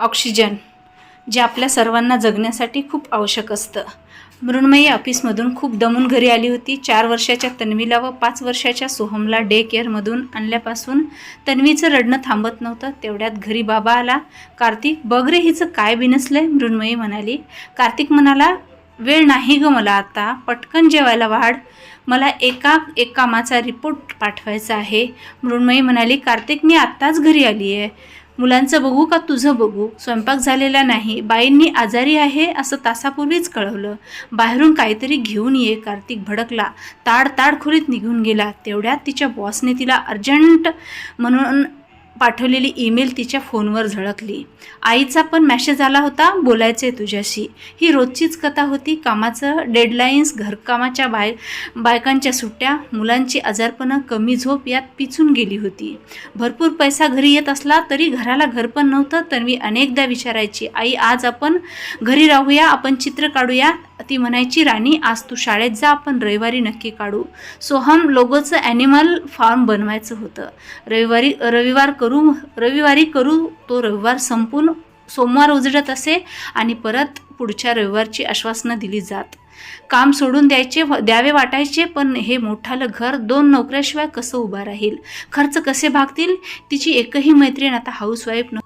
Oxygen जे आपल्या सर्वांना जगण्यासाठी खूप आवश्यक असतं. मृण्मयी ऑफिसमधून खूप दमून घरी आली होती. चार वर्षाच्या तन्वीला व पाच वर्षाच्या सोहमला डे केअरमधून आणल्यापासून तन्वीचं रडणं थांबत नव्हतं. तेवढ्यात घरी बाबा आला. कार्तिक बघ रे हिचं काय बिनसलंय मृण्मयी म्हणाली. कार्तिक म्हणाला वेळ नाही ग मला आता. पटकन जेवायला वाढ. मला एका एक कामाचा रिपोर्ट पाठवायचा आहे. मृण्मयी म्हणाली कार्तिक मी आत्ताच घरी आली आहे मुलांचं बघू का तुझं बघू? स्वयंपाक झालेला नाही. बाईंनी आजारी आहे असं तासापूर्वीच कळवलं. बाहेरून काहीतरी घेऊन ये. कार्तिक भडकला. ताड ताड खोलीत निघून गेला. तेवढ्यात तिच्या बॉसने तिला अर्जंट म्हणून पाठवलेली ईमेल तिच्या फोनवर झळकली. आईचा पण मॅसेज आला होता बोलायचे तुझ्याशी. ही रोजचीच कथा होती कामाचं डेडलाईन्स घरकामाच्या बाय बायकांच्या सुट्ट्या मुलांची आजारपणं कमी झोप यात पिचून गेली होती. भरपूर पैसा घरी येत असला तरी घराला घर पण नव्हतं तर मी अनेकदा विचारायची आई आज आपण घरी राहूया आपण चित्र काढूया ती म्हणायची राणी आज तू शाळेत जा आपण रविवारी नक्की काढू. सोहम लोगोचं ॲनिमल फार्म बनवायचं होतं. रविवारी रविवार करू रविवारी करू तो रविवार संपून सोमवार उजडत असे आणि परत पुढच्या रविवारची आश्वासनं दिली जात. काम सोडून द्यायचे द्यावे वाटायचे पण हे मोठालं घर दोन नोकऱ्याशिवाय कसं उभं राहील? खर्च कसे भागतील? तिची एकही मैत्रीण आता हाऊसवाईफ न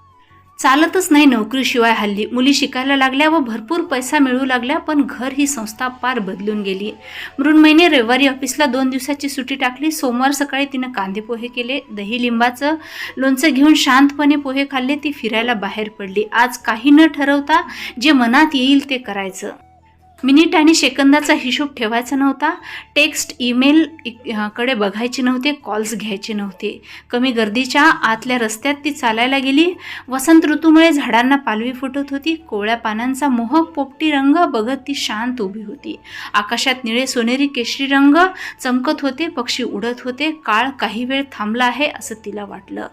चालतच नाही नोकरीशिवाय हल्ली. मुली शिकायला लागल्या व भरपूर पैसा मिळू लागल्या पण घर ही संस्था पार बदलून गेली. मृण्मयीने रविवारी ऑफिसला दोन दिवसाची सुट्टी टाकली. सोमवार सकाळी तिनं कांदे पोहे केले दही लिंबाचं लोणचं घेऊन शांतपणे पोहे खाल्ले ती फिरायला बाहेर पडली. आज काही न ठरवता जे मनात येईल ते करायचं. मिनिट आणि सेकंदाचा हिशोब ठेवायचा नव्हता. टेक्स्ट ईमेल कडे बघायचे नव्हते कॉल्स घ्यायचे नव्हते. कमी गर्दीच्या आतल्या रस्त्यात ती चालायला गेली. वसंत ऋतूमुळे झाडांना पालवी फुटत होती. कोवळ्या पानांचा मोहक पोपटी रंग बघत ती शांत उभी होती. आकाशात निळे सोनेरी केशरी रंग चमकत होते पक्षी उडत होते. काळ काही वेळ थांबला आहे असं तिला वाटलं.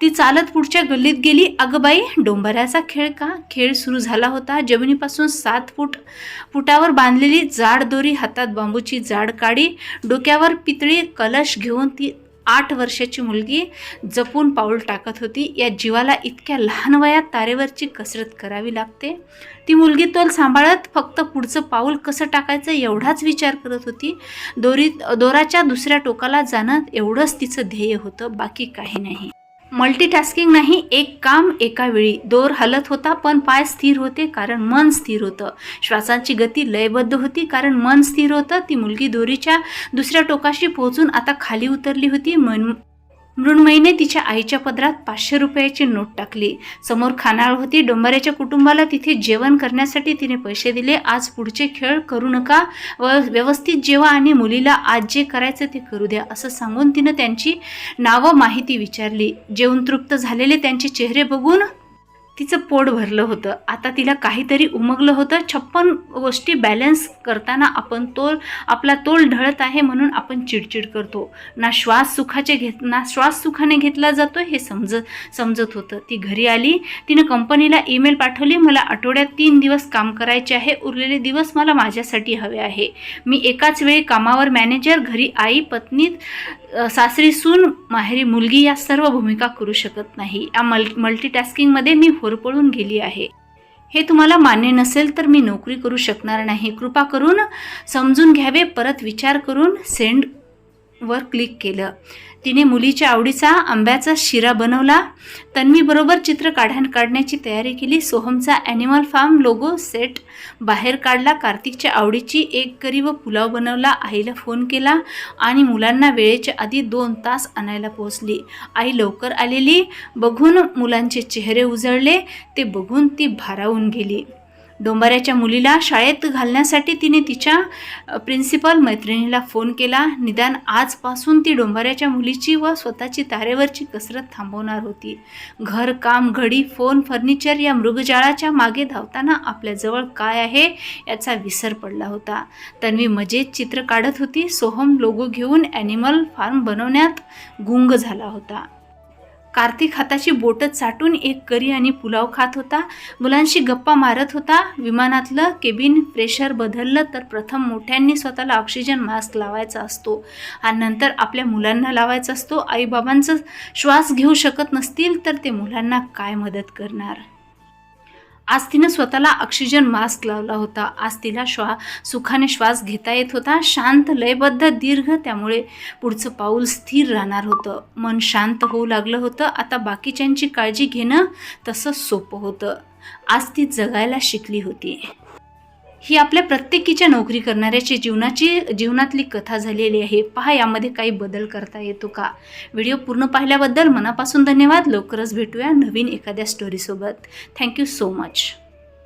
ती चालत पुढच्या गल्लीत गेली. अगं बाई डोंबऱ्याचा खेळ का? खेळ सुरू झाला होता. जमिनीपासून सात फूट फुटावर बांधलेली जाड दोरी हातात बांबूची जाड काडी डोक्यावर पितळी कलश घेऊन ती आठ वर्षाची मुलगी जपून पाऊल टाकत होती. या जीवाला इतक्या लहान वयात तारेवरची कसरत करावी लागते. ती मुलगी तोल सांभाळत फक्त पुढचं पाऊल कसं टाकायचं एवढाच विचार करत होती. दोरी दोराच्या दुसऱ्या टोकाला जाणं एवढंच तिचं ध्येय होतं. बाकी काही नाही. मल्टीटास्किंग नाही एक काम एका वेळी. दोर हलत होता पण पाय स्थिर होते कारण मन स्थिर होतं. श्वासांची गती लयबद्ध होती कारण मन स्थिर होतं. ती मुलगी दोरीच्या दुसऱ्या टोकाशी पोहोचून आता खाली उतरली होती. मन मृण्मयीने तिच्या आईच्या पदरात पाचशे रुपयाची नोट टाकली. समोर खानाळ होती. डोंबऱ्याच्या कुटुंबाला तिथे जेवण करण्यासाठी तिने पैसे दिले. आज पुढचे खेळ करू नका. व व्यवस्थित जेवा आणि मुलीला आज जे करायचं ते करू द्या असं सांगून तिनं त्यांची नावं माहिती विचारली. जेवण तृप्त झालेले त्यांचे चेहरे बघून तिचं पोट भरलं होतं. आता तिला काहीतरी उमगलं होतं. छप्पन गोष्टी बॅलन्स करताना आपण तोल आपला तोल ढळत आहे म्हणून आपण चिडचिड करतो. ना श्वास सुखाचे घेत ना श्वास सुखाने घेतला जातो हे समजत समजत होतं. ती घरी आली तिनं कंपनीला ईमेल पाठवली मला आठवड्यात तीन दिवस काम करायचे आहे उरलेले दिवस मला माझ्यासाठी हवे आहे. मी एकाच वेळी कामावर मॅनेजर घरी आई पत्नीत सासरी सून माहेरी मुलगी या सर्व भूमिका करू शकत नाही. या मल मल्टीटास्किंगमध्ये मी होरपळून गेली आहे. हे तुम्हाला मान्य नसेल तर मी नोकरी करू शकणार नाही. कृपा करून समजून घ्यावे. परत विचार करून सेंड वर क्लिक केलं. तिने मुलीच्या आवडीचा आंब्याचा शिरा बनवला. तन्वीबरोबर चित्र काढ्या काढण्याची तयारी केली. सोहमचा ॲनिमल फार्म लोगो सेट बाहेर काढला. कार्तिकच्या आवडीची एक करी व पुलाव बनवला. आईला फोन केला आणि मुलांना वेळेच्या आधी दोन तास आणायला पोहोचली. आई लवकर आलेली. बघून मुलांचे चेहरे उजळले. ते बघून ती भारावून गेली. डोंबऱ्याच्या मुलीला शाळेत घालण्यासाठी तिने तिच्या प्रिन्सिपल मैत्रिणीला फोन केला. निदान आजपासून ती डोंबऱ्याच्या मुलीची व स्वतःची तारेवरची कसरत थांबवणार होती. घर काम घडी फोन फर्निचर या मृगजाळाच्या मागे धावताना आपल्याजवळ काय आहे याचा विसर पडला होता. तन्वी मजेत चित्र काढत होती. सोहम लोगो घेऊन ॲनिमल फार्म बनवण्यात गुंग झाला होता. कार्तिक हाताची बोटं चाटून एक करी आणि पुलाव खात होता. मुलांशी गप्पा मारत होता. विमानातलं केबिन प्रेशर बदललं तर प्रथम मोठ्यांनी स्वतःला ऑक्सिजन मास्क लावायचा असतो आणि नंतर आपल्या मुलांना लावायचा असतो. आईबाबांचं श्वास घेऊ शकत नसतील तर ते मुलांना काय मदत करणार? आज तिनं स्वतःला ऑक्सिजन मास्क लावला होता. आज तिला श्वा सुखाने श्वास घेता येत होता. शांत लयबद्ध दीर्घ त्यामुळे पुढचं पाऊल स्थिर राहणार होतं. मन शांत होऊ लागलं होतं. आता बाकीच्यांची काळजी घेणं तसंच सोपं होतं. आज ती जगायला शिकली होती. ही आपल्या प्रत्येकीच्या नोकरी करणाऱ्याची जीवनाची जीवनातली कथा झालेली आहे. पहा यामध्ये काही बदल करता येतो का? व्हिडिओ पूर्ण पाहिल्याबद्दल मनापासून धन्यवाद. लवकरच भेटूया नवीन एखाद्या स्टोरीसोबत थँक्यू सो मच